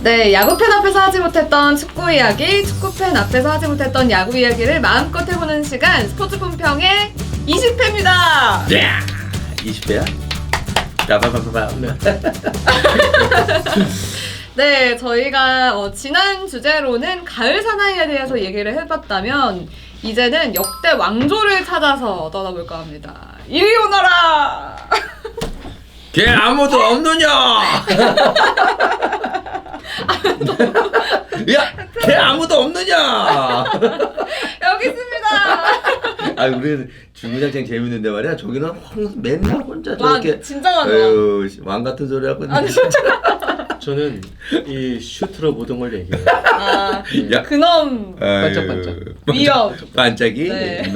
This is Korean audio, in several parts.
네, 야구팬 앞에서 하지 못했던 축구 이야기, 축구팬 앞에서 하지 못했던 야구 이야기를 마음껏 해보는 시간 스포츠 품평의 20회입니다. 야 20대야? 빠바바바바 네, 저희가 어, 지난 주제로는 가을 사나이에 대해서 얘기를 해봤다면 이제는 역대 왕조를 찾아서 떠나볼까 합니다. 이리 오너라! 걔 아무도 없느냐? 야, 걔 아무도 없느냐? 여기 있습니다! 아, 우리 중구장창 재밌는데 말이야. 저기는 혼- 맨날 혼자 왕, 저렇게. 에휴, 왕 같은 소리 하고 아니, 있는데. 진짜. 저는 이 슈트로 모든 걸 얘기해요. 아, 야. 그놈. 반짝반짝. 위협. 반짝이. 네.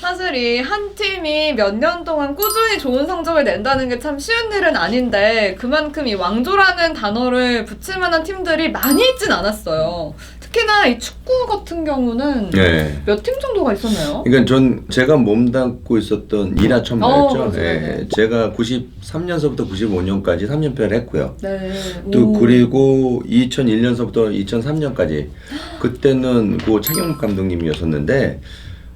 사실 이 한 팀이 몇 년 동안 꾸준히 좋은 성적을 낸다는 게 참 쉬운 일은 아닌데 그만큼 이 왕조라는 단어를 붙일 만한 팀들이 많이 있진 않았어요. 특히나 이 축구 같은 경우는 네. 몇 팀 정도가 있었나요? 그러니까 전 제가 몸담고 있었던 일하천마였죠. 어. 예, 제가 93년서부터 95년까지 3년패를 했고요. 네. 또 오. 그리고 2001년서부터 2003년까지 그때는 고 차경목 감독님이었었는데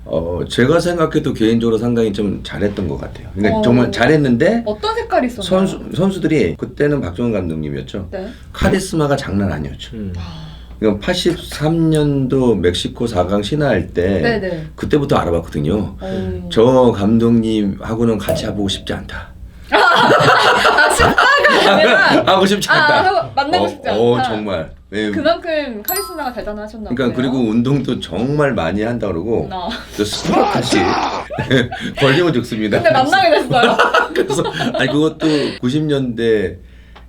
어 제가 생각해도 개인적으로 상당히 좀 잘했던 것 같아요. 그러니까 어. 정말 잘했는데 어떤 색깔이 있었나요? 선수 선수들이 그때는 박정원 감독님이었죠. 네. 카리스마가 장난 아니었죠. 음. 그러니까 83년도 멕시코 4강 신화할 때 네네. 그때부터 알아봤거든요. 어. 저 감독님하고는 같이 해보고 싶지 않다. 아 식사가 아니라 하고 싶지 아 않다. 하고 만나고 어, 싶지 않다. 어, 정말. 왜, 그만큼 카리스마가 대단하셨나 그러니까 보네요. 그리고 운동도 정말 많이 한다 그러고 어. 저 스포츠같이 걸리면 죽습니다. 근데 만나게 됐어요. 그래서 아니 그것도 90년대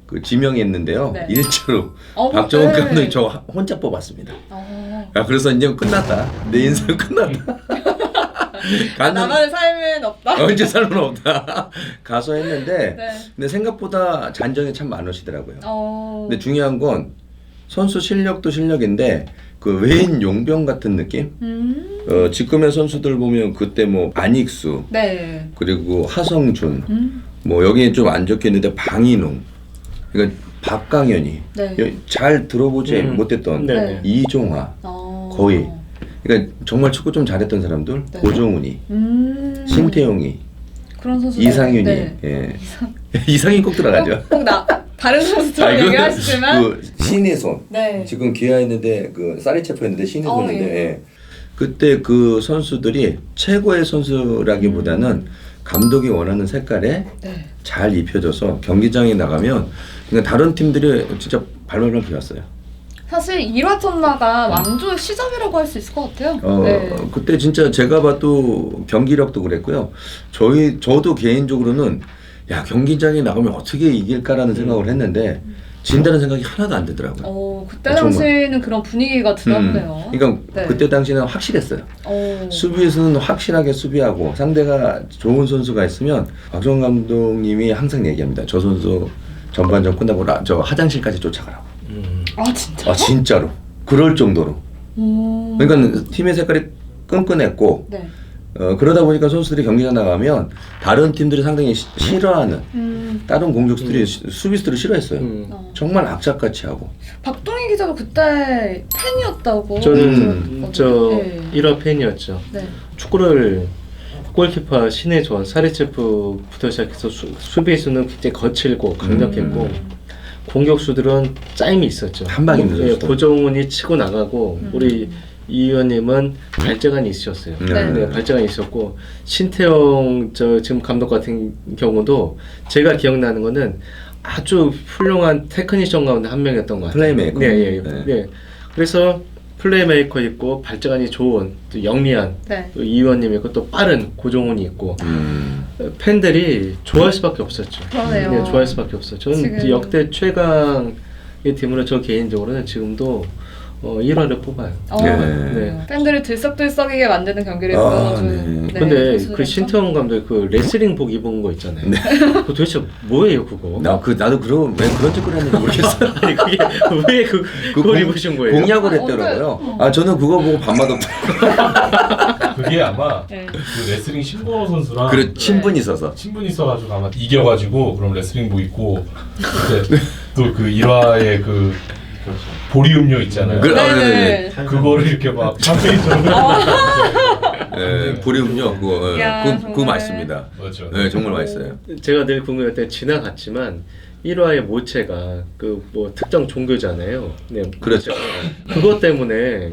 그 지명했는데요. 네. 일차로 어, 박정원 네. 감독이 저 혼자 뽑았습니다. 어. 야, 그래서 이제 끝났다. 내 인생 끝났다. 가는 나만의 삶은 없다. 언제 살은 없다. 가서 했는데 네. 근데 생각보다 잔정이 참 많으시더라고요. 어. 근데 중요한 건 선수 실력도 실력인데 그 외인 용병 같은 느낌? 음. 어, 지금의 선수들 보면 그때 뭐 안익수 네. 그리고 하성준 음. 뭐 여기에 좀 안 적혀 있는데 방인웅 그러니까 박강현이 네. 여- 잘 들어보지 음. 못했던 네. 네. 이종화 어. 거의. 그러니까 정말 축구 좀 잘했던 사람들 네. 고종훈이 음. 신태용이 그런 선수. 이상윤이 네. 예. 이상 윤 꼭 들어가죠. 꼭나 다른 선수처럼 아, 얘기하시지만. 그 신혜손 네. 지금 기아했는데 그 사리체프였는데 신혜손인데 어, 예. 예. 그때 그 선수들이 최고의 선수라기보다는 감독이 원하는 색깔에 네. 잘 입혀져서 경기장에 나가면 그러니까 다른 팀들이 진짜 발발발 비웠어요. 사실 일화천마가 왕조의 시작이라고 할 수 있을 것 같아요. 어 네. 그때 진짜 제가 봐도 경기력도 그랬고요. 저희 저도 개인적으로는 야 경기장에 나가면 어떻게 이길까라는 생각을 했는데 진다는 생각이 하나도 안 들더라고요. 어 그때 어, 정말. 당시에는 그런 분위기가 들었네요. 음, 그러니까 네. 그때 당시는 확실했어요. 어. 수비에서는 확실하게 수비하고 상대가 좋은 선수가 있으면 박정 감독님이 항상 얘기합니다. 저 선수 전반전 끝나고 라, 저 화장실까지 쫓아가라고. 음. 아 진짜? 아 진짜로. 그럴 정도로. 음. 그러니까 팀의 색깔이 끈끈했고 네. 어, 그러다 보니까 선수들이 경기장 나가면 다른 팀들이 상당히 시- 싫어하는 음. 다른 공격수들이 시- 수비수들을 싫어했어요. 음. 어. 정말 악착같이 하고. 박동희 기자도 그때 팬이었다고. 저는 음. 저 네. 1화 팬이었죠. 네. 축구를 골키퍼 신의 조언 사리체프부터 시작해서 수, 수비수는 굉장히 거칠고 강력했고 음. 공격수들은 짜임이 있었죠. 한 방에 예. 고정훈이 치고 나가고 음. 우리 이 의원님은 발재간이 있으셨어요. 네. 네, 발재간이 있었고 신태용 저 지금 감독 같은 경우도 제가 기억나는 거는 아주 훌륭한 테크니션 가운데 한 명이었던 것 같아요. 플레이메이커. 네, 예, 네. 네. 그래서 플레이메이커 있고 발재간이 좋은 또 영리한 네. 또이 의원님 있고 또 빠른 고종훈이 있고 음. 팬들이 좋아할 수밖에 없었죠. 그러네요. 네, 좋아할 수밖에 없어. 저는 지금- 역대 최강의 팀으로 저 개인적으로는 지금도 어, 1화를 뽑아요. 어, 네. 네. 팬들이 들썩들썩이게 만드는 경기를 아, 보여준. 네. 근데 선수들이었죠. 그 신태용 감독 그 레슬링복 입은 거 있잖아요. 그거 도대체 뭐예요 그거? 나 그 나도 그런 왜 그런 짓을 했는지 모르겠어. 아니 그게 왜 그, 그 그걸 공- 입으신 거예요? 공약을 아, 했더라고요. 어때요? 아 저는 그거 보고 밤마다 그게 아마 네. 그 레슬링 신보호 선수랑 그래 친분이 있어서. 친분이 있어가지고 아마 이겨가지고 그럼 레슬링복 입고 그때 또그 일화의 그 보리 음료 있잖아요. 그- 아, 네네. 그거를 이렇게 막 캠페인처럼 예, 보리음료 그거 예, 야, 그거, 그거 정말. 맛있습니다. 맞죠. 예, 정말 맛있어요. 제가 늘 궁금했던 지나갔지만 1화의 모체가 그 뭐 특정 종교잖아요. 네, 그렇죠. 그것 때문에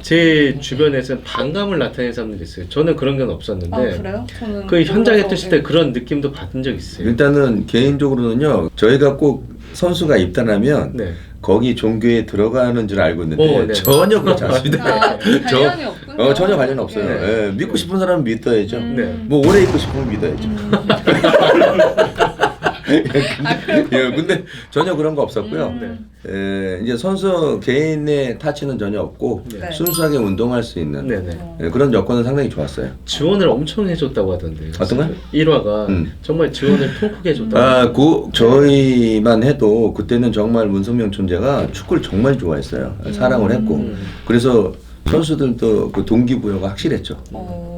제 주변에서는 반감을 나타내는 사람들이 있어요. 저는 그런 건 없었는데 아 그래요? 저는 그 현장에 몰라서, 뜨실 때 네. 그런 느낌도 받은 적 있어요. 일단은 개인적으로는요. 저희가 꼭 선수가 입단하면 네. 거기 종교에 들어가는 줄 알고 있는데 어, 네. 전혀 그렇지 않습니다. 아, 저- 관련이 없군요. 어, 전혀 관련 없어요. 네. 예, 믿고 싶은 사람은 믿어야죠. 음. 네. 뭐 오래 있고 싶으면 믿어야죠. 아, 그래요? 예, 근데 전혀 그런 거 없었고요. 음. 예, 이제 선수 개인의 타치는 전혀 없고 네. 네. 순수하게 운동할 수 있는 네네. 예, 그런 여건은 상당히 좋았어요. 지원을 엄청 해줬다고 하던데요. 어떤 거요? 1화가 음. 정말 지원을 통 크게 해줬다고. 아, 그 저희만 해도 그때는 정말 문성명 존재가 축구를 정말 좋아했어요. 사랑을 했고 음. 그래서 선수들도 그 동기부여가 확실했죠. 어.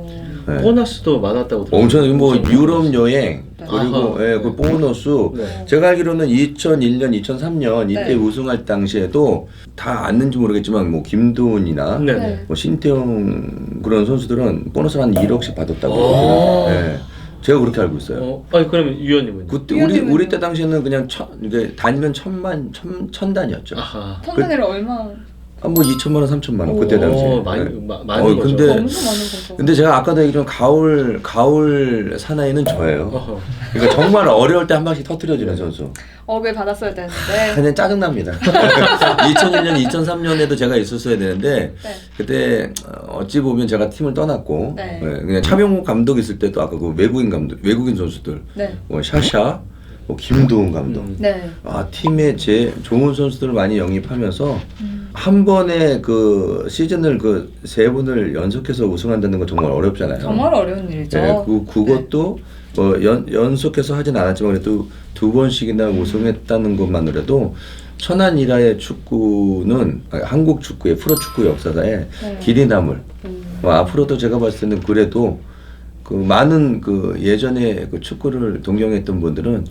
예. 보너스도 많았다고 들었어요. 엄청 뭐 유럽 여행 그리고 아하. 예, 그 보너스 네. 제가 알기로는 2001년, 2003년 이때 네. 우승할 당시에도 다 아는지 모르겠지만 뭐 김도훈이나 네네. 네. 뭐 신태용 그런 선수들은 보너스를 한 1억씩 받았다고. 예. 제가 그렇게 알고 있어요. 어, 아니 그러면 위원님은? 그때 우리 위원님은요? 우리 때 당시에는 그냥 천 이게 단위면 천만 천, 천 단위였죠. 아하. 천단위를 얼마? 한뭐 2천만 원, 3천만 원 그때 오. 당시에. 어, 많이 예. 마, 많은 어, 거죠. 근데- 엄청 많은 거죠. 근데 제가 아까도 얘기했지만 가을 가을 사나이는 저예요. 어허. 그러니까 정말 어려울 때 한 방씩 터트려주는 선수. 억을 받았어야 되는데. 그냥 짜증 납니다. 2001년, 2003년에도 제가 있었어야 되는데 네. 그때 어, 어찌 보면 제가 팀을 떠났고 네. 예, 그냥 차명호 감독 있을 때도 아까 그 외국인 감독, 외국인 선수들 네. 뭐 샤샤, 뭐 김도훈 감독, 음. 네. 아 팀에 제 좋은 선수들을 많이 영입하면서 음. 한 번에 그 시즌을 그세 번을 연속해서 우승한다는 건 정말 어렵잖아요. 정말 어려운 일이죠. 네, 그 그것도 뭐 연, 연속해서 하진 않았지만 그래도 두 번씩이나 우승했다는 것만으로도 천안 일화의 축구는 아, 한국 축구의 프로 축구 역사에 네. 길이 남을 음. 뭐 앞으로도 제가 봤을 때는 그래도 그 많은 그 예전에 그 축구를 동경했던 분들은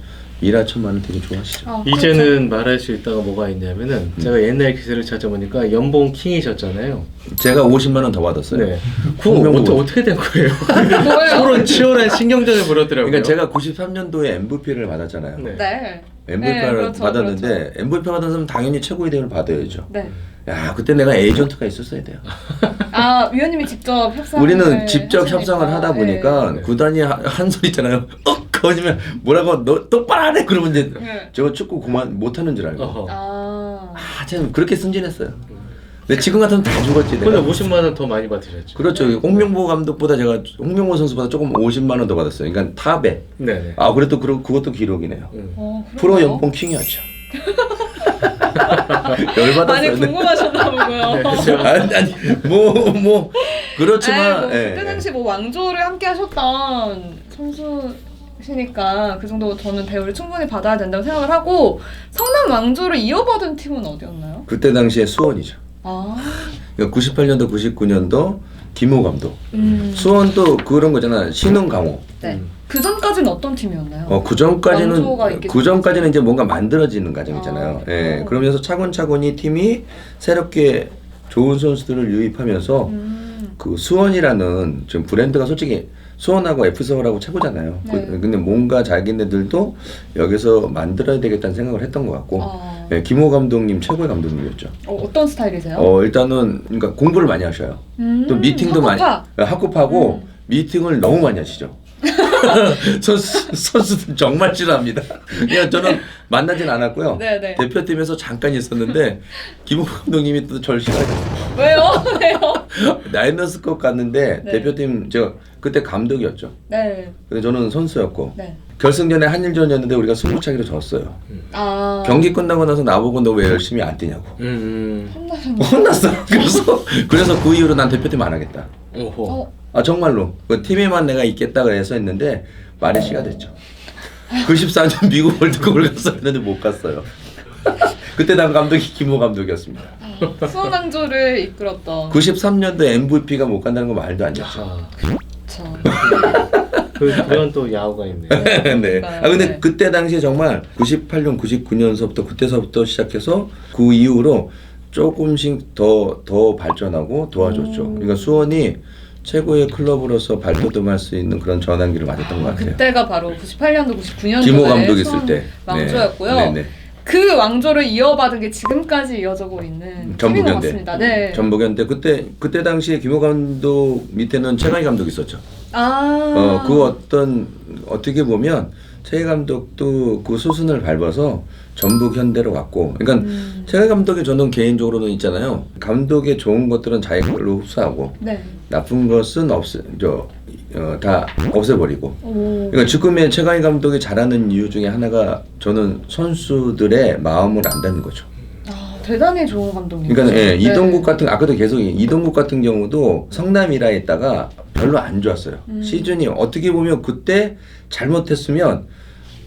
일화천만을 되게 좋아하시죠. 아, 이제는 말할 수 있다가 뭐가 있냐면은 음. 제가 옛날 기사를 찾아보니까 연봉 킹이셨잖아요. 제가 50만 원 더 받았어요. 네. 그거 홍명보. 어떻게, 어떻게 된 거예요? 그렇죠. 뭐예요? 서로 치열한 신경전을 벌였더라고요. 그러니까 제가 93년도에 MVP를 받았잖아요. 네. 네. MVP를 네, 그렇죠, 받았는데 MVP 받은 사람 은 당연히 최고의 대우를 받아야죠. 네. 야 그때 내가 에이전트가 있었어야 돼요. 아 위원님이 직접 협상. 우리는 직접 협상을 하다 보니까 네. 구단이 하- 한 소리 있잖아요. 어 거짓말 뭐라고 너 똑바로 하네 그러면 이제 네. 저거 축구 그만 못 하는 줄 알고 어허. 아. 아참 그렇게 승진했어요. 근데 지금 같으면 다 죽었지 근데 내가. 50만 원 더 많이 받으셨죠. 그렇죠. 홍명보 감독보다 제가 홍명보 선수보다 조금 50만 원 더 받았어요. 그러니까 탑에. 네네. 아 그래도 그 그것도 기록이네요. 음. 어, 프로. 연봉 킹이었죠. 열받았어요. 많이 근데. 궁금하셨나 보고요. 네, 그렇죠. 아니 아니 뭐뭐 뭐, 그렇지만 뭐 예, 그때 예. 당시 뭐 왕조를 함께 하셨던 선수 시니까 그 정도 저는 대우를 충분히 받아야 된다고 생각을 하고 성남 왕조를 이어받은 팀은 어디였나요? 그때 당시에 수원이죠. 아, 그러니까 98년도 99년도 김호 감독. 음, 수원도 그런 거잖아. 신흥 강호. 네. 그 전까지는 어떤 팀이었나요? 어, 그 전까지는 그 전까지는 이제 뭔가 만들어지는 과정이잖아요. 아, 예. 어. 그러면서 차근차근히 팀이 새롭게 좋은 선수들을 유입하면서 음, 그 수원이라는 지금 브랜드가 솔직히 수원하고 F서울하고 최고잖아요. 네. 그, 근데 뭔가 자기네들도 여기서 만들어야 되겠다는 생각을 했던 것 같고 아, 예, 김호 감독님 최고의 감독님이었죠. 어, 어떤 스타일이세요? 어 일단은 그러니까 공부를 많이 하셔요. 음, 또 미팅도 많이 학구파. 예, 학급하고 음. 미팅을 너무 많이 하시죠. 선수 선수들 정말 싫어합니다. 그냥 저는 만나진 않았고요. 네 네. 대표팀에서 잠깐 있었는데 김호 감독님이 또 저를 싫어하셨어요. 왜요? 왜요? 나이너스컵 갔는데 네. 대표팀 제가 그때 감독이었죠. 네, 근데 저는 선수였고 네. 결승전에 한일전이었는데 우리가 승부차기로 졌어요. 아. 경기 끝나고 나서 나보고 너 왜 열심히 안 뛰냐고. 음, 혼나셨네. 혼났어. 그래서 그래서 그 이후로 난 대표팀 안 하겠다. 음. 오호. 어. 아 정말로 그 팀에만 내가 있겠다 그래서 했는데 말의 시가 됐죠. 94년 미국 월드컵을 갔었는데 못 갔어요. 그때 당 감독이 김호 감독이었습니다. 수원 왕조를 이끌었던. 93년도 MVP가 못 간다는 거 말도 안 됐죠. 아, 저. 그, 그런 또 야구가 있네. 네. 아 근데 네. 그때 당시에 정말 98년, 99년서부터 그때서부터 시작해서 그 이후로 조금씩 더 더 발전하고 도와줬죠. 음. 그러니까 수원이 최고의 클럽으로서 발돋움할 수 있는 그런 전환기를 맞았던 것 같아요. 그때가 바로 98년도 99년도에 김호 감독 있을 때 왕조였고요. 네. 네네. 그 왕조를 이어받은 게 지금까지 이어지고 있는 전북현대. 네. 전북현대 그때 그때 당시에 김호 감독 밑에는 최강희 감독 있었죠. 아. 어, 그 어떤 어떻게 보면 최 감독도 그 수순을 밟아서 전북 현대로 갔고, 그러니까 음. 최 감독이 저는 개인적으로는 있잖아요. 감독의 좋은 것들은 자기 걸로 흡수하고 네. 나쁜 것은 없애 저다 없애버리고. 오. 그러니까 지금의 최강희 감독이 잘하는 이유 중에 하나가 저는 선수들의 마음을 안다는 거죠. 아, 대단히 좋은 감독님. 그러니까 예, 네. 이동국 같은 아까도 계속 이동국 같은 경우도 성남이라에 있다가 별로 안 좋았어요. 음. 시즌이 어떻게 보면 그때 잘못했으면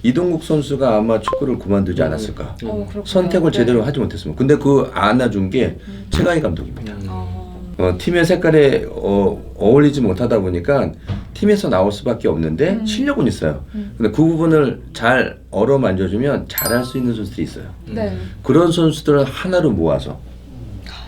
이동국 선수가 아마 축구를 그만두지 않았을까. 어, 그렇구나. 선택을 네. 제대로 하지 못했으면. 근데 그 안아준 게 최강희 감독입니다. 아. 어, 팀의 색깔에 어, 어울리지 못하다 보니까 팀에서 나올 수밖에 없는데 음. 실력은 있어요. 음. 근데 그 부분을 잘 어루만져주면 잘할 수 있는 선수들이 있어요. 네. 그런 선수들을 하나로 모아서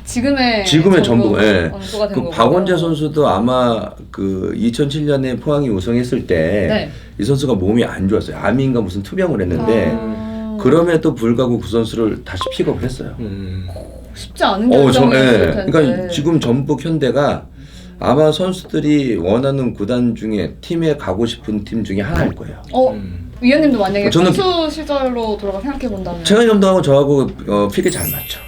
지금의 지금의 전북, 예. 된 그. 박원재 선수도 아마 그 2007년에 포항이 우승했을 때 이 네. 선수가 몸이 안 좋았어요. 암인가 무슨 투병을 했는데 아. 그럼에도 불구하고 그 선수를 다시 픽업을 했어요. 음. 쉽지 않은 어, 저, 결정이었을 예. 텐데. 그러니까 지금 전북 현대가 아마 선수들이 원하는 구단 중에 팀에 가고 싶은 팀 중에 하나일 거예요. 어 음. 위원님도 만약에 저는 선수 시절로 돌아가 생각해 본다면. 최강 감독하고 저하고 어, 픽이 잘 맞죠.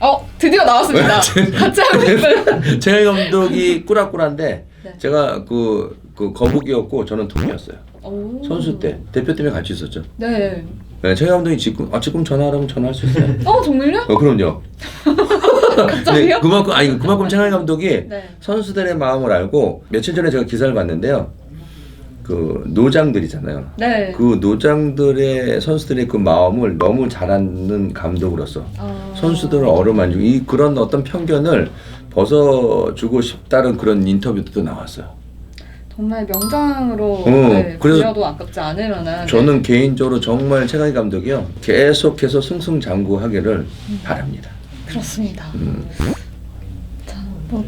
어 드디어 나왔습니다. 같이 하고 있어요. 최강 감독이 꾸락꾸락한데 네. 제가 그, 그 거북이었고 저는 통이었어요. 오. 선수 때 대표팀에 같이 있었죠. 네. 네, 최강 감독이 지금 아 지금 전화하라면 전화할 수 있어요. 어 정말요? 어 그럼요. 갑자기요? 네, 그만큼 아니 그만큼 최강 감독이 네. 선수들의 마음을 알고 며칠 전에 제가 기사를 봤는데요. 그 노장들이잖아요. 네. 그 노장들의 선수들의 그 마음을 너무 잘 아는 감독으로서 아. 선수들을 어루만지고 이 그런 어떤 편견을 벗어주고 싶다는 그런 인터뷰도 나왔어요. 정말 명장으로 어, 네, 그래서 불려도 아깝지 않을 만한. 저는 개인적으로 정말 최강희 감독이요 계속해서 승승장구하기를 바랍니다. 네, 그렇습니다. 음. 자, 뭐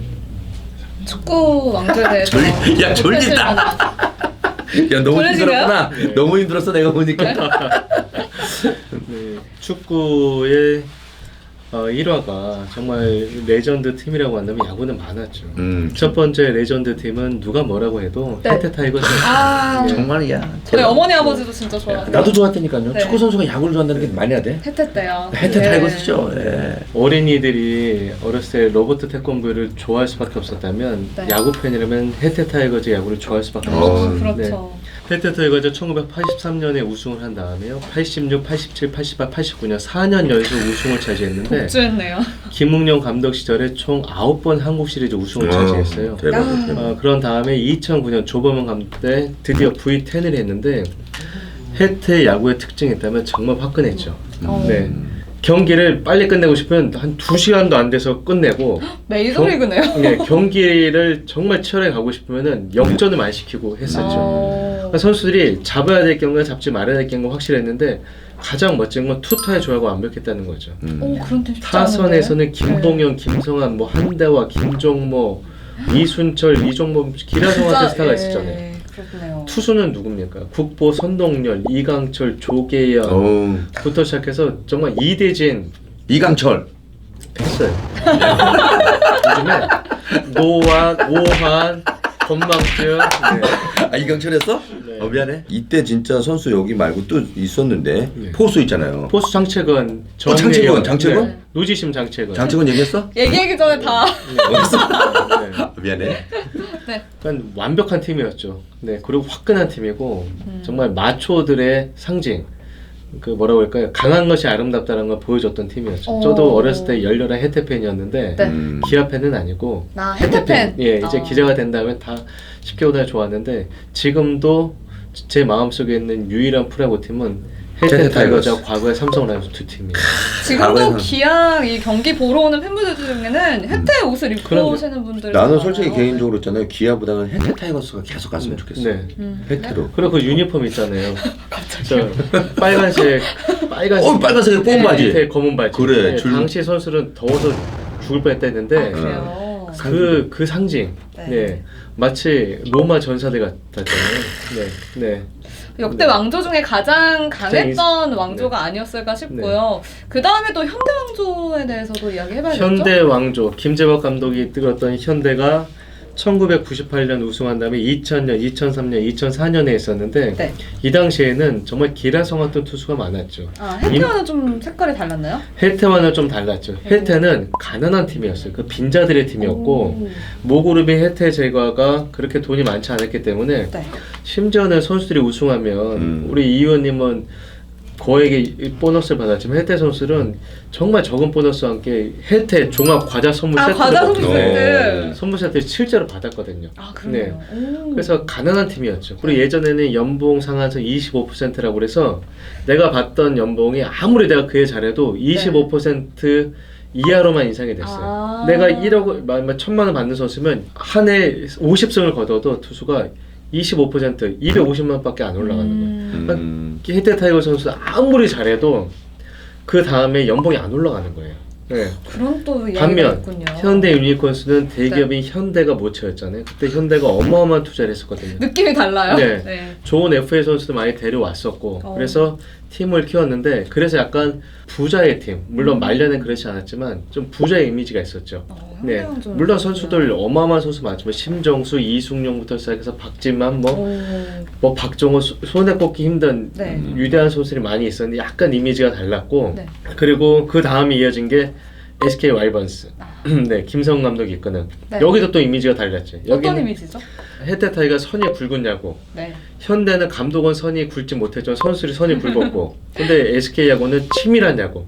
축구 왕조에 대해서 야, 졸리다. 야 너무 보내주세요. 힘들었구나. 너무 힘들었어 내가 보니까. 네, 축구의 어, 1화가 정말 레전드 팀이라고 한다면 야구는 많았죠. 음. 첫 번째 레전드 팀은 누가 뭐라고 해도 네. 혜태 타이거즈. 아, 정말이야. 저희 어머니 아버지도 진짜 좋아하세요. 나도 좋았다니까요. 네. 축구 선수가 야구를 좋아한다는 게 말이 안 돼? 혜태 때요. 혜태 네. 타이거스죠. 예. 어린이들이 어렸을 때 로버트 태권브를 좋아할 수밖에 없었다면 네. 야구 팬이라면 혜태 타이거즈 야구를 좋아할 수밖에 어, 없었어요. 그렇죠. 혜태 타이거즈 1983년에 우승을 한 다음에요. 86, 87, 88, 89년 4년 연속 우승을 차지했는데 독주했네요. 김웅영 감독 시절에 총 9번 한국 시리즈 우승을 차지했어요. 어, 대박. 야. 대박. 어, 그런 다음에 2009년 조범현 감독 때 드디어 V10을 했는데 혜태 야구의 특징이 있다면 정말 화끈했죠. 어. 네. 경기를 빨리 끝내고 싶으면 한 2시간도 안 돼서 끝내고 메이저리그네요. 네, 경기를 정말 치열하게 가고 싶으면은 역전을 많이 시키고 했었죠. 어. 그러니까 선수들이 잡아야 될 경우가 잡지 말아야 될 경우가 확실했는데 가장 멋진 건 투타의 조화가 완벽했다는 거죠. 음. 오, 그런 팀 쉽지 타선에서는? 김봉현, 김성환, 뭐 한대화, 김종모, 이순철, 이종범, 기라성한 스타가 예, 있었잖아요. 그렇네요. 투수는 누굽니까? 국보 선동열, 이강철, 조계현부터 어우, 시작해서 정말 이대진 이강철. 했어요. 요즘에 노환, 오한, 건망증, 네. 아 이강철 했어? 네. 어, 미안해. 이때 진짜 선수 여기 말고 또 있었는데 네. 포수 있잖아요. 포수 장채건, 어, 장채건, 장채건? 네. 노지심 장채건. 장치건 얘기했어? 얘기하기 전에 다 어딨어? 네. 아, 미안해. 그러니까 완벽한 팀이었죠. 네, 그리고 화끈한 팀이고 음. 정말 마초들의 상징. 그 뭐라고 할까요? 강한 것이 아름답다는 걸 보여줬던 팀이었죠. 오. 저도 어렸을 때 열렬한 혜태 팬이었는데 네. 음. 기아 팬은 아니고 나 혜태 혜태팬. 예, 이제 어. 기자가 된 다음에 다 10개월 좋았는데 지금도 제 마음속에 있는 유일한 프로야구 팀은 타이거즈와 타이거즈. 과거의 삼성 라이온즈 두 팀이에요. 지금도 과거에는- 기아 이 경기 보러 오는 팬분들 중에는 혜태 옷을 입고 그럼요. 오시는 분들이 나는 많아요. 솔직히 개인적으로 있잖아요. 기아보다는 혜태 타이거스가 계속 갔으면 좋겠어. 네. 음. 혜태로. 그리고 그 유니폼 있잖아요. 저 빨간색 빨간색 어, 빨간색에 뽕 네. 바지. 밑에 검은 바지. 그래, 네, 줄- 당시 선수는 더워서 죽을 뻔했다 했는데 아, 그래요. 그, 그 상징. 네. 네. 마치 로마 전사들 같았잖아요. 네. 네. 역대 왕조 중에 가장 강했던 네. 왕조가 아니었을까 싶고요. 그 다음에 또 현대 왕조에 대해서도 이야기해봐야겠죠. 현대 왕조 김재박 감독이 이끌었던 현대가 1998년 우승한 다음에 2000년, 2003년, 2004년에 했었는데 네. 이 당시에는 정말 기라성 같은 투수가 많았죠. 아 혜태와는 좀 색깔이 달랐나요? 혜태와는 좀 달랐죠. 혜태는 가난한 팀이었어요. 그 빈자들의 팀이었고 오. 모그룹의 혜태 제과가 그렇게 돈이 많지 않았기 때문에 네. 심지어는 선수들이 우승하면 음. 우리 이 의원님은 거액의 이 보너스를 받았지만 혜태 선수는 정말 적은 보너스와 함께 혜태 종합 과자 선물 아 세트를 과자 선물 네. 세트. 선물 세트 실제로 받았거든요. 아 그러네요. 오. 그래서 가난한 팀이었죠. 그리고 예전에는 연봉 상한선 25%라고 그래서 내가 받던 연봉이 아무리 내가 그에 잘해도 25% 이하로만 인상이 됐어요. 아. 내가 1억, 만- 만 천만 원 받는 선수면 한 해 50승을 거둬도 투수가 25% 250만 원밖에 안 올라가는 거예요. 음. 음. 혜태 타이거 선수 아무리 잘해도 그 다음에 연봉이 안 올라가는 거예요. 네. 그런 또 반면 있군요. 현대 유니콘스는 대기업인 현대가 모처였잖아요. 그때 현대가 어마어마한 투자를 했었거든요. 느낌이 달라요. 네. 좋은 FA 선수도 많이 데려왔었고 어. 그래서 팀을 키웠는데 그래서 약간 부자의 팀 물론 음. 말년엔 그렇지 않았지만 좀 부자의 이미지가 있었죠. 어, 네, 물론. 선수들 어마어마한 선수 많지만 심정수, 이승용부터 시작해서 박진만, 뭐, 오. 뭐 박종호 소- 손에 꼽기 힘든 네. 음. 위대한 선수들이 많이 있었는데 약간 이미지가 달랐고 네. 그리고 그 다음에 이어진 게 SK 와이번스, 네 김성 감독이 있거든. 아. 네. 여기도 또 이미지가 달랐죠. 어떤 여기는 이미지죠? 혜태 타이가 선이 굵은 야구, 네. 현대는 감독은 선이 굵지 못했지만 선수들이 선이 굵었고 근데 SK 야구는 치밀한 야구,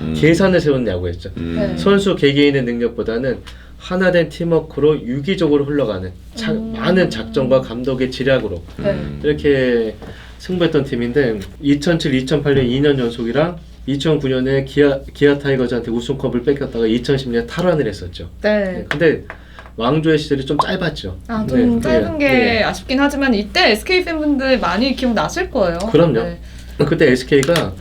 음. 계산을 세운 야구였죠. 음. 네. 선수 개개인의 능력보다는 하나된 팀워크로 유기적으로 흘러가는 자- 음. 많은 작전과 감독의 지략으로 네. 음. 이렇게 승부했던 팀인데 2007, 2008년 2년 연속이랑 2009년에 기아 기아 타이거즈한테 우승컵을 뺏겼다가 2010년 탈환을 했었죠. 네. 네, 근데 왕조의 시절이 좀 짧았죠. 아, 좀 네, 짧은 네, 게 네. 아쉽긴 하지만 이때 SK 팬분들 많이 기억나실 거예요. 그럼요. 네. 그때 SK가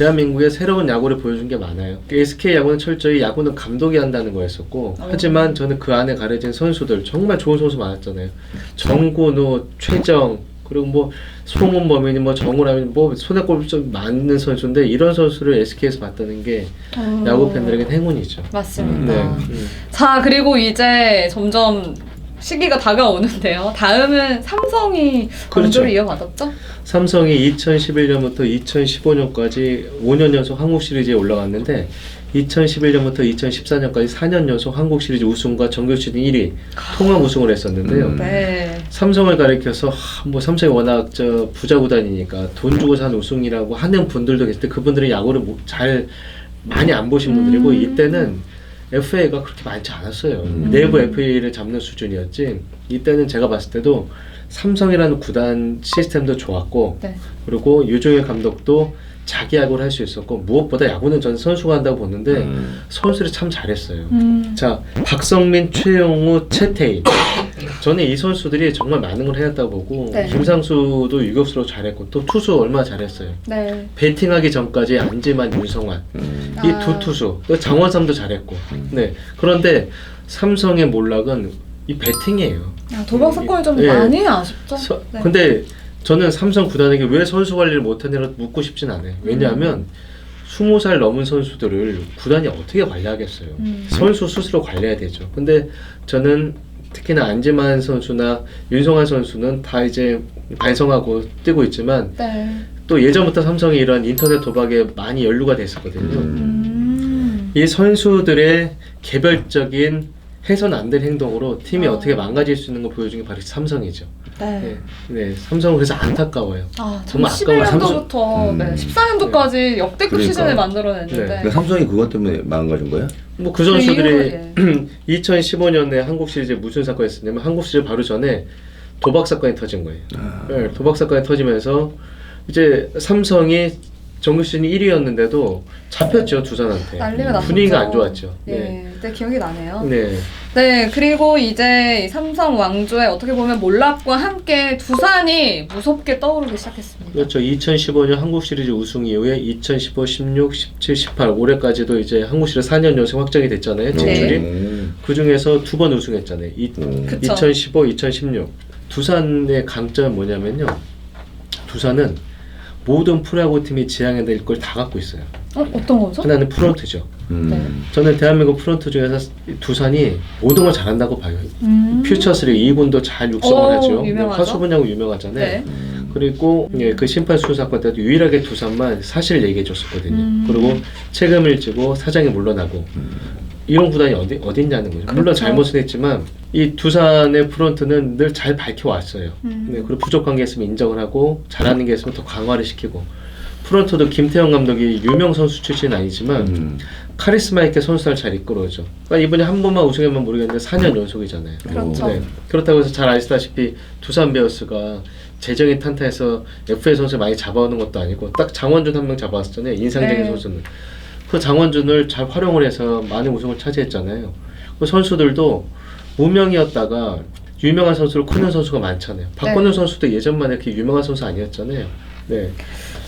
대한민국의 새로운 야구를 보여준 게 많아요. SK 야구는 철저히 야구는 감독이 한다는 거였었고 어. 하지만 저는 그 안에 가려진 선수들 정말 좋은 선수 많았잖아요. 정근우, 최정 그리고 뭐 송은범이니 뭐 정우라니 뭐 손에 꼽을 좀 많은 선수인데 이런 선수를 SK에서 봤다는 게 어, 야구 팬들에겐 행운이죠. 맞습니다. 네. 음. 자, 그리고 이제 점점 시기가 다가오는데요. 다음은 삼성이 그렇죠. 왕조를 이어받았죠? 삼성이 2011년부터 2015년까지 5년 연속 한국 시리즈에 올라갔는데 2011년부터 2014년까지 4년 연속 한국 시리즈 우승과 정규 시즌 1위 통합 우승을 했었는데요. 음. 네. 삼성을 가리켜서 하, 뭐 삼성이 워낙 저 부자 구단이니까 돈 주고 산 우승이라고 하는 분들도 계실 때 그분들은 야구를 뭐- 잘 많이 안 보신 분들이고 음. 이때는 FA가 그렇게 많지 않았어요. 음. 내부 FA를 잡는 수준이었지. 이때는 제가 봤을 때도 삼성이라는 구단 시스템도 좋았고 네. 그리고 유종일 감독도 자기 야구를 할 수 있었고 무엇보다 야구는 전 선수가 한다고 보는데 음. 선수를 참 잘했어요. 음. 자, 박성민, 최용우, 최태희. 저는 이 선수들이 정말 많은 걸 해냈다고 보고 네. 김상수도 유격수로 잘했고 또 투수 얼마나 잘했어요. 네. 배팅하기 전까지 안지만, 윤성환 음. 이 아. 두 투수 또 장원삼도 잘했고. 네. 그런데 삼성의 몰락은 이 배팅이에요. 아, 도박 사건이 좀 예. 많이 아쉽죠? 서- 네. 근데 저는 삼성 구단에게 왜 선수 관리를 못하냐고 묻고 싶진 않아요. 왜냐하면 스무 살 넘은 선수들을 구단이 어떻게 관리하겠어요. 음. 선수 스스로 관리해야 되죠. 근데 저는 특히나 안지만 선수나 윤성환 선수는 다 이제 반성하고 뛰고 있지만 네. 또 예전부터 삼성이 이런 인터넷 도박에 많이 연루가 됐었거든요. 음. 이 선수들의 개별적인 해선 안 될 행동으로 팀이 어. 어떻게 망가질 수 있는 걸 보여준 게 바로 삼성이죠. 네. 네, 네 삼성은 그래서 안타까워요. 아, 정말 11년도부터 음. 네, 14년도까지 역대급 그러니까. 시즌을 만들어냈는데 네. 그러니까 삼성이 그것 때문에 망가진 거야? 뭐그 선수들이 그 2015년에 한국 시리즈에 무슨 사건이 있었냐면 한국 시리즈 바로 전에 도박 사건이 터진 거예요. 아. 네, 도박 사건이 터지면서 이제 삼성이 정규 시즌 1위였는데도 잡혔죠 두산한테. 난리가 났었죠. 분위기가 안 좋았죠. 예, 네. 네, 기억이 나네요. 네. 네, 그리고 이제 이 삼성 왕조의 어떻게 보면 몰락과 함께 두산이 무섭게 떠오르기 시작했습니다. 그렇죠. 2015년 한국 시리즈 우승 이후에 2015, 16, 17, 18 올해까지도 이제 한국 시리즈 4년 연속 확정이 됐잖아요. 진출이. 음. 그 중에서 두 번 우승했잖아요. 이, 음. 그쵸. 2015, 2016. 두산의 강점은 뭐냐면요. 두산은 모든 프로야구 팀이 지향해야 될 걸 다 갖고 있어요. 어, 어떤 거죠? 하나는 프런트죠. 음. 저는 대한민국 프런트 중에서 두산이 모든 걸 잘한다고 봐요. 음. 퓨처스리 2군도 잘 육성을 오, 하죠. 유명하죠. 화수 분야고 유명하잖아요. 네. 그리고 예, 그 심판 수사 사건 때도 유일하게 두산만 사실을 얘기해 줬었거든요. 음. 그리고 책임을 지고 사장이 물러나고 이런 구단이 어디 어디 있냐는 거죠. 물론 그렇죠. 잘못은 했지만 이 두산의 프런트는 늘 잘 밝혀왔어요. 음. 네, 그리고 부족한 게 있으면 인정을 하고 잘하는 게 있으면 더 강화를 시키고 프런트도 김태형 감독이 유명 선수 출신은 아니지만 음. 카리스마 있게 선수를 잘 이끌어줘. 그러니까 이번에 한 번만 우승하면 모르겠는데 4년 연속이잖아요. 그렇죠. 네. 그렇다고 해서 잘 아시다시피 두산 베어스가 재정이 탄탄해서 FA 선수 많이 잡아오는 것도 아니고 딱 장원준 한 명 잡아왔잖아요. 인상적인 네. 선수는. 그 장원준을 잘 활용을 해서 많은 우승을 차지했잖아요. 그 선수들도 무명이었다가 유명한 선수를 크는 선수가 많잖아요. 박건우 네. 선수도 예전만 이렇게 유명한 선수 아니었잖아요. 네.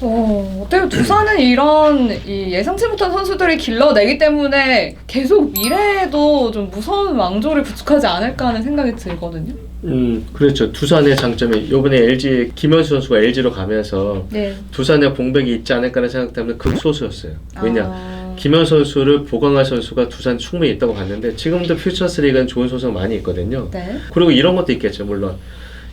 어, 어때요? 두산은 이런 이 예상치 못한 선수들이 길러내기 때문에 계속 미래에도 좀 무서운 왕조를 구축하지 않을까 하는 생각이 들거든요. 음, 그렇죠. 두산의 장점이 이번에 LG 김현수 선수가 LG로 가면서 네. 두산의 공백이 있지 않을까라는 생각 때문에 극소수였어요. 왜냐? 아, 김현 선수를 보강할 선수가 두산 충분히 있다고 봤는데 지금도 퓨처스 리그는 좋은 선수가 많이 있거든요. 네. 그리고 이런 것도 있겠죠, 물론.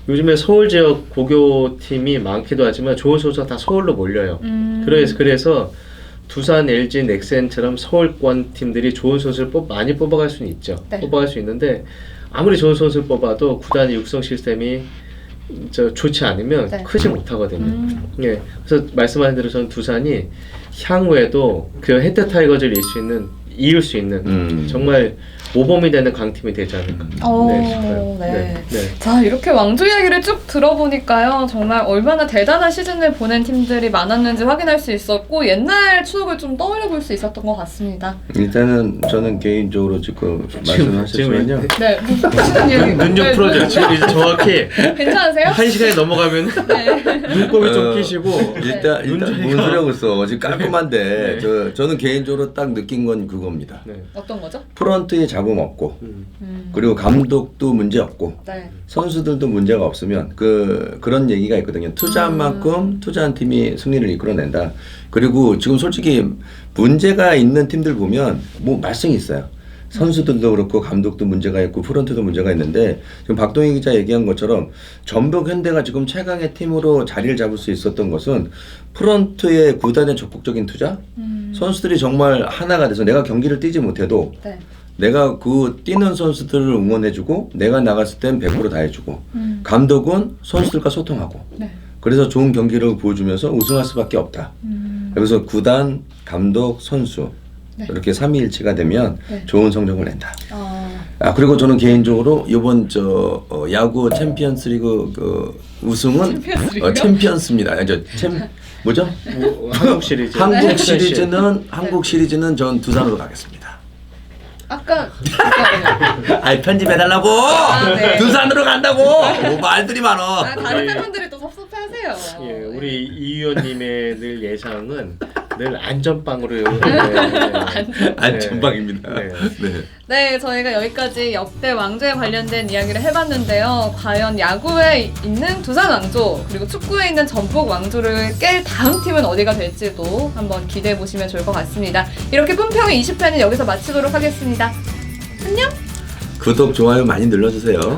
요즘에 서울 지역 고교 팀이 많기도 하지만 좋은 선수가 다 서울로 몰려요. 음. 그래서 그래서 두산, LG, 넥센처럼 서울권 팀들이 좋은 선수를 뽑, 많이 뽑아갈 수는 있죠. 네. 뽑아갈 수 있는데 아무리 좋은 선수를 뽑아도 구단의 육성 시스템이 저 좋지 않으면 네. 크지 못하거든요. 음. 예, 그래서 말씀하신 대로 저는 두산이 향후에도 그 헤드 타이거즈를 이을 수 있는 이을 수 있는 음. 정말 모범이 되는 강팀이 되지 않을까. 오, 싶어요. 네. 네. 네. 자, 이렇게 왕조 이야기를 쭉 들어보니까요. 정말 얼마나 대단한 시즌을 보낸 팀들이 많았는지 확인할 수 있었고, 옛날 추억을 좀 떠올려 볼 수 있었던 것 같습니다. 일단은 저는 개인적으로 지금 말씀하셨지만요. 네, 무슨 시즌이에요? 눈좀 풀어줘요. 지금 이제 정확히 괜찮으세요? 한 시간이 넘어가면 네. 눈곱이 좀 어, 끼시고 일단 일단 눈저리가- 뭔 소리 하고 있어. 지금 깔끔한데 네. 저 저는 개인적으로 딱 느낀 건 그겁니다. 네. 어떤 거죠? 프런트에 잡음 없고 음. 음. 그리고 감독도 문제 없고 네. 선수들도 문제가 없으면 그 그런 얘기가 있거든요. 투자한 음. 만큼 투자한 팀이 승리를 이끌어낸다. 그리고 지금 솔직히 문제가 있는 팀들 보면 뭐 말썽이 있어요. 선수들도 그렇고 감독도 문제가 있고 프런트도 문제가 있는데 지금 박동희 기자 얘기한 것처럼 전북 현대가 지금 최강의 팀으로 자리를 잡을 수 있었던 것은 프런트의 구단의 적극적인 투자, 음. 선수들이 정말 하나가 돼서 내가 경기를 뛰지 못해도 네. 내가 그 뛰는 선수들을 응원해주고 내가 나갔을 땐 100%다 해주고 음. 감독은 선수들과 소통하고 네. 그래서 좋은 경기를 보여주면서 우승할 수밖에 없다. 음. 그래서 구단, 감독, 선수 네. 이렇게 삼위일체가 되면 네. 좋은 성적을 낸다. 아, 아 그리고 저는 개인적으로 이번 저 어, 야구 챔피언스리그 그 우승은? 어, 챔피언스입니다. 아니, 저 챔 뭐죠? 뭐, 한국 시리즈 한국 네. 시리즈는 한국 시리즈는 전 두산으로 가겠습니다. 아까. 아이 편집해달라고 네. 두산으로 간다고 뭐 말들이 많어. 아, 다른 예. 팬분들이 또 섭섭해하세요. 예, 네. 우리 이 의원님의 늘 예상은 늘 안전빵으로 네, 네. 안전빵입니다. 네. 네. 네, 저희가 여기까지 역대 왕조에 관련된 이야기를 해봤는데요. 과연 야구에 있는 두산 왕조, 그리고 축구에 있는 전북 왕조를 깰 다음 팀은 어디가 될지도 한번 기대해 보시면 좋을 것 같습니다. 이렇게 품평의 20회는 여기서 마치도록 하겠습니다. 안녕! 구독 좋아요 많이 눌러주세요.